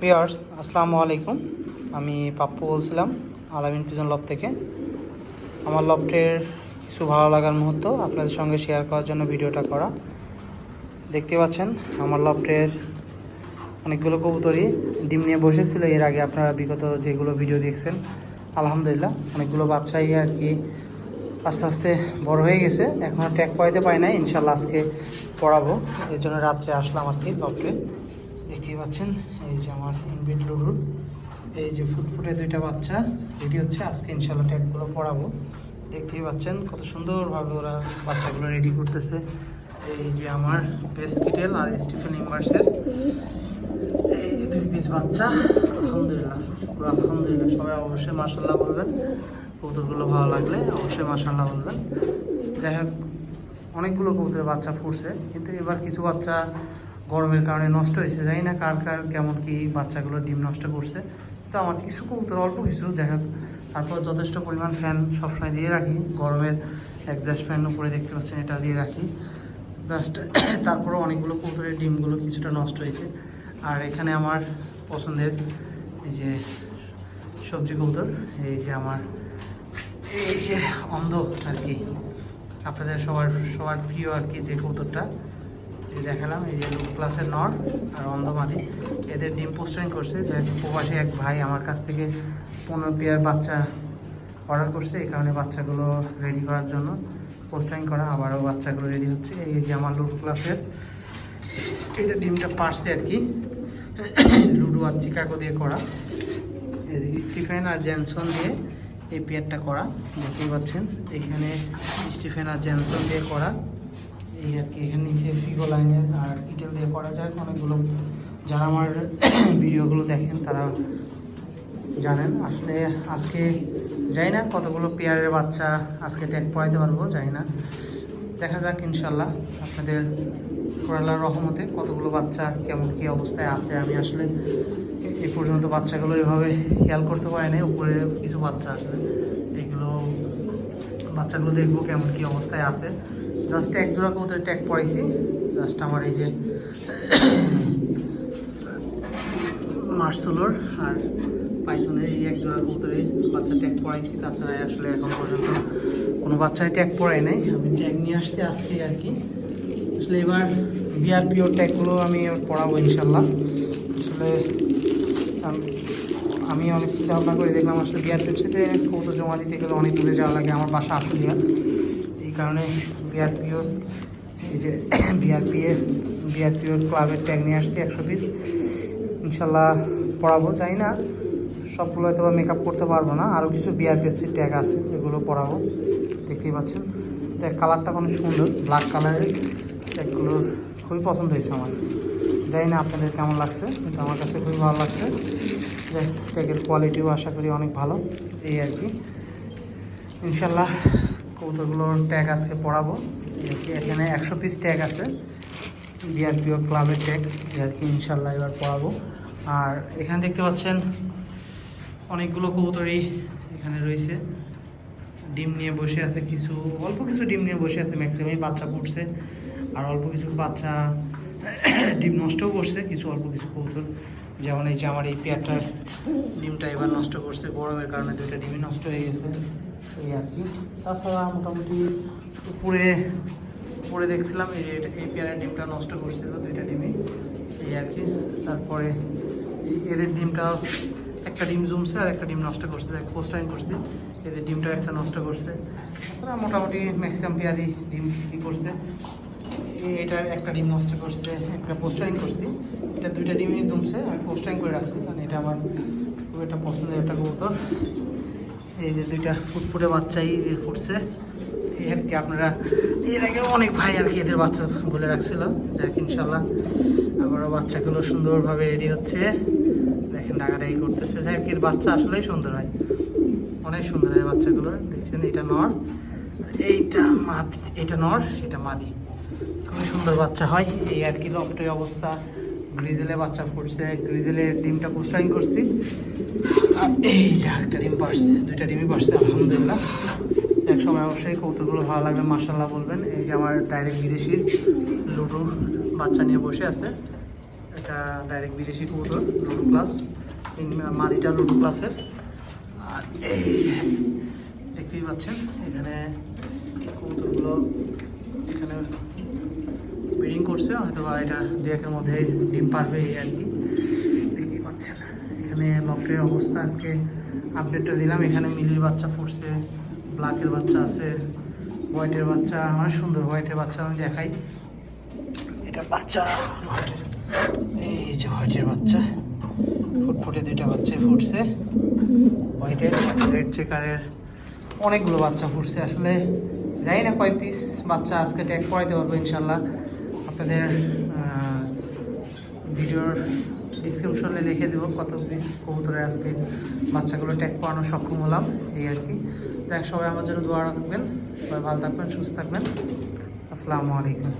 Pears আসসালামু আলাইকুম। আমি পাপ্পু বলছিলাম, আলামিন পিজন লব থেকে। আমার লফটের কিছু ভালো লাগার মুহূর্ত আপনাদের সঙ্গে শেয়ার করার জন্য ভিডিওটা করা। দেখতে পাচ্ছেন, আমার লফটের অনেকগুলো কবুতরই ডিম নিয়ে বসেছিল। এর আগে আপনারা বিগত যেগুলো ভিডিও দেখছেন, আলহামদুলিল্লাহ, অনেকগুলো বাচ্চাই আর কি আস্তে আস্তে বড় হয়ে গেছে। এখনও ট্যাগ পড়াইতে পারি না ইনশাল্লাহ আজকে পড়াবো। এর জন্য রাত্রে আসলাম আর কি লফটে দেখতেই পাচ্ছেন, এই যে আমার ইনভিট লুডুর, এই যে ফুটফুটে দুইটা বাচ্চা রেডি হচ্ছে আজকে ইনশাল্লাহ ট্যাগগুলো পড়াবো। দেখতেই পাচ্ছেন কত সুন্দরভাবে ওরা বাচ্চাগুলো রেডি করতেছে। এই যে আমার বেসকিটেল আর স্টিফেন ইমার্সের এই যে দুই পিস বাচ্চা, আলহামদুলিল্লাহ, পুরো আলহামদুলিল্লাহ, সবাই অবশ্যই মার্শাল্লাহ বলবেন। কৌতুরগুলো ভালো লাগলে অবশ্যই মার্শাল্লাহ বলবেন। যাই হোক, অনেকগুলো কৌতুরের বাচ্চা ফুটছে, কিন্তু এবার কিছু বাচ্চা গরমের কারণে নষ্ট হয়েছে। জানি না কার কার কেমন কি বাচ্চাগুলো ডিম নষ্ট করছে। তো আমার কিছু কবুতর, অল্প কিছু হোক। তারপর যথেষ্ট পরিমাণ ফ্যান সবসময় দিয়ে রাখি। গরমের একজাস্ট ফ্যান উপরে দেখতে পাচ্ছেন, এটা দিয়ে রাখি। জাস্ট তারপরেও অনেকগুলো কবুতরের ডিমগুলো কিছুটা নষ্ট হয়েছে। আর এখানে আমার পছন্দের এই যে সবজি কবুতর, এই যে আমার, এই যে অন্ধ আর কি। আপনাদের সবার সবার প্রিয় আর কি যে কবুতরটা। দেখালাম, এই যে লুক ক্লাসের নর আর অন্ধমাদি। এদের ডিম পোস্টারিং করছে। প্রবাসী এক ভাই আমার কাছ থেকে পনেরো পেয়ার বাচ্চা অর্ডার করছে। এই কারণে বাচ্চাগুলো রেডি করার জন্য পোস্টারিং করা, আবারও বাচ্চাগুলো রেডি হচ্ছে। এই যে আমার লুক ক্লাসের, এটা ডিমটা পারছে আর কি। লুডো আর চিকাগো দিয়ে করা। স্টিফেন আর জেনসন দিয়ে এই পেয়ারটা করা। দেখতেই পাচ্ছেন, এখানে স্টিফেন আর জেনসন দিয়ে করা। এই আর কি, এখানে নিচে ফিগো লাইনের আর ইটেল দিয়ে করা যায়। অনেকগুলো, যারা আমার ভিডিওগুলো দেখেন তারা জানেন। আসলে আজকে যাই না কতগুলো পেয়ারের বাচ্চা আজকে ট্যাগ পড়াইতে পারব যাই না। দেখা যাক, ইনশাল্লাহ আপনাদের কোরাল্লার রহমতে কতগুলো বাচ্চা, কেমন কি অবস্থায় আছে। আমি আসলে এ- পর্যন্ত বাচ্চাগুলো এভাবে খেয়াল করতে পারি না উপরে কিছু বাচ্চা আসলে এগুলো বাচ্চাগুলো দেখব কেমন কি অবস্থায় আছে। জাস্ট এক জোড়া কবুতরের ট্যাগ পড়াইছি জাস্ট আমার এই যে মার্সুলোর আর পাইথনের এই এক জোড়া কবুতরে বাচ্চা ট্যাগ পড়াইছি। তাছাড়া আসলে এখন পর্যন্ত কোনো বাচ্চায় ট্যাগ পড়াই নাই। আমি ট্যাগ নিয়ে আসছি আজকে আর কি। আসলে এবার বিআরপিও ট্যাগগুলো আমি পড়াবো ইনশাল্লাহ। আসলে আম- অনেক চিন্তা ভাবনা করে দেখলাম, আসলে বিআরপিএফসিতে কবুতর জমা দিতে গেলে অনেক দূরে যাওয়া লাগে। আমার বাসা এই কারণে বিআরপিও এই যে বিআরপিএ বিআরপিও ক্লাবের ট্যাগ নিয়ে আসছি একশো পিস ইনশাল্লাহ পড়াবো যাই না, সবগুলো হয়তো মেকআপ করতে পারব না। আরও কিছু বিআরপিএফসির ট্যাগ আছে, এগুলো পড়াবো। দেখতেই পাচ্ছেন। ট্যাগ কালারটা অনেক সুন্দর ব্ল্যাক কালারের ট্যাগগুলো খুবই পছন্দ হয়েছে আমার। জানি না আপনাদের কেমন লাগছে, কিন্তু আমার কাছে খুবই ভালো লাগছে। ট্যাগের কোয়ালিটিও আশা করি অনেক ভালো, এই আর কি। ইনশাল্লাহ কবুতরগুলোর ট্যাগ আজকে পড়াবো এখানে একশো পিস ট্যাগ আছে। বিআরপিও ক্লাবের ট্যাগ এই কি ইনশাল্লাহ এবার পড়াবো আর এখানে দেখতে পাচ্ছেন, অনেকগুলো কবুতরই এখানে রয়েছে। ডিম নিয়ে বসে আছে কিছু, অল্প কিছু ডিম নিয়ে বসে আছে ম্যাক্সিমামই বাচ্চা ফুটছে আর অল্প কিছু বাচ্চা ডিম নষ্টও করছে, কিছু অল্প কিছু কবুতর। যেমন এই যে আমার এই পেয়ারটার ডিমটা এবার নষ্ট করছে, গরমের কারণে দুইটা ডিমই নষ্ট হয়ে গেছে। এই আর কি তাছাড়া মোটামুটি উপরে উপরে দেখছিলাম এই যে এই পেয়ারের ডিমটা নষ্ট করছিল দুইটা ডিমই, এই আর কি। তারপরে এদের ডিমটা, একটা ডিম জমছে আর একটা ডিম নষ্ট করছে, দেখ পোস্টারিং করছি। এদের ডিমটা একটা নষ্ট করছে। তাছাড়া মোটামুটি ম্যাক্সিমাম পেয়ারই ডিম কী করছে? এ- এটার একটা ডিম নষ্ট করছে, একটা পোস্টারিং করছি। এটা দুইটা ডিমই জমছে আমি পোস্টারিং করে রাখছি, কারণ এটা আমার খুব একটা পছন্দের একটা কবুতর। এই যে দুইটা ফুটফুটে বাচ্চাই ফুটছে এই আর কি আপনারা এর আগে অনেক ভাই আর কি এদের বাচ্চা বলে রাখছিল। যাক ইনশাল্লাহ আবারও বাচ্চাগুলো সুন্দরভাবে রেডি হচ্ছে। দেখেন ডাকাডাকি করতেছে। যাই হোক, এর বাচ্চা আসলেই সুন্দর হয়। অনেক সুন্দর হয় বাচ্চাগুলো। দেখছেন এটা নর। এইটা মাদি। এটা নর এটা মাদি। খুবই সুন্দর বাচ্চা হয়। এই আর কি লফটের অবস্থা। গ্রিজেলে বাচ্চা ফুটছে গ্রিজেলের ডিমটা পোস্টারিং করছি। আর এই যে আরেকটা ডিম পারছে, দুইটা ডিমই পারছে, আলহামদুলিল্লাহ। এক সময় অবশ্যই কৌতুকগুলো ভালো লাগবে মাসাল্লাহ বলবেন। এই যে আমার ডাইরেক্ট বিদেশির লুডুর বাচ্চা নিয়ে বসে আছে। এটা ডাইরেক্ট বিদেশি কবুতর লুডো ক্লাস মাদিটা লুডো ক্লাসের আর এই দেখতেই পাচ্ছেন, এখানে কবুতরগুলো এখানে ব্রিডিং করছে হয়তো বা এটা দু একের মধ্যে ডিম পারবে এই আর কি। দেখতেই পাচ্ছেন, এখানে লফটের অবস্থা, আজকে আপডেটটা দিলাম। এখানে মিলির বাচ্চা ফুটছে, ব্ল্যাকের বাচ্চা আছে, হোয়াইটের বাচ্চা আমার সুন্দর হোয়াইটের বাচ্চা আমি দেখাই। এটা বাচ্চা, হোয়াইটের, এই যে হোয়াইটের বাচ্চা, ফুটফুটে দুইটা বাচ্চা ফুটছে। হোয়াইটের, রেড চেকারের অনেকগুলো বাচ্চা ফুটছে। আসলে জানি না কয় পিস বাচ্চা আজকে ট্যাগ করাইতে পারব ইনশাল্লাহ। আপনাদের ভিডিওর ডিসক্রিপশনে লিখে দেবো কত পিস কবুতরে আজকে বাচ্চাগুলো ট্যাগ করানো সক্ষম হলাম, এই আর কি। দেখ সবাই আমার জন্য দোয়া রাখবেন, সবাই ভালো থাকবেন, সুস্থ থাকবেন। আসসালামু আলাইকুম।